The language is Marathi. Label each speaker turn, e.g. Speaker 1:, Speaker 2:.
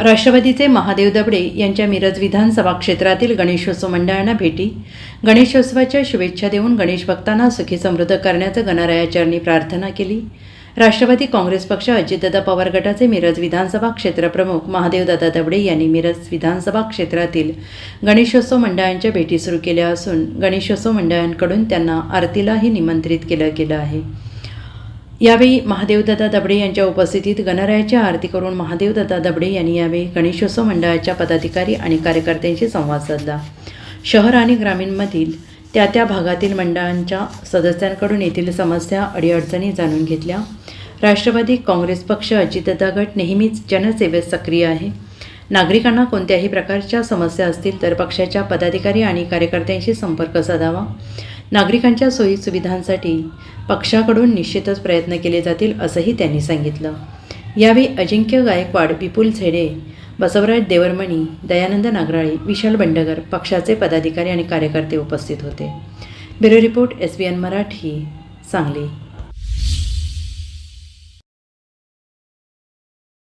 Speaker 1: राष्ट्रवादीचे महादेव दबडे यांच्या मिरज विधानसभा क्षेत्रातील गणेशोत्सव मंडळांना भेटी. गणेशोत्सवाच्या शुभेच्छा देऊन गणेश भक्तांना सुखी समृद्ध करण्याचं गणरायाचरणी प्रार्थना केली. राष्ट्रवादी काँग्रेस पक्ष अजितदादा पवार गटाचे मिरज विधानसभा क्षेत्रप्रमुख महादेवदादा दबडे यांनी मिरज विधानसभा क्षेत्रातील गणेशोत्सव मंडळांच्या भेटी सुरू केल्या असून गणेशोत्सव मंडळांकडून त्यांना आरतीलाही निमंत्रित केलं गेलं आहे. यावेळी महादेवदादा दबडे यांच्या उपस्थितीत गणरायाची आरती करून महादेवदादा दबडे यांनी यावेळी गणेशोत्सव मंडळाच्या पदाधिकारी आणि कार्यकर्त्यांशी संवाद साधला. शहर आणि ग्रामीणमधील त्या त्या भागातील मंडळांच्या सदस्यांकडून येथील समस्या अडीअडचणी जाणून घेतल्या. राष्ट्रवादी काँग्रेस पक्ष अजितदा गट नेहमीच जनसेवेत सक्रिय आहे. नागरिकांना कोणत्याही प्रकारच्या समस्या असतील तर पक्षाच्या पदाधिकारी आणि कार्यकर्त्यांशी संपर्क साधावा. नागरिकांच्या सोयीसुविधांसाठी पक्षाकडून निश्चितच प्रयत्न केले जातील असंही त्यांनी सांगितलं. यावेळी अजिंक्य गायकवाड विपुल झेडे बसवराज देवरमणी दयानंद नागराळे विशाल बंडगर पक्षाचे पदाधिकारी आणि कार्यकर्ते उपस्थित होते. Bureau report S B N Marathi Sangli.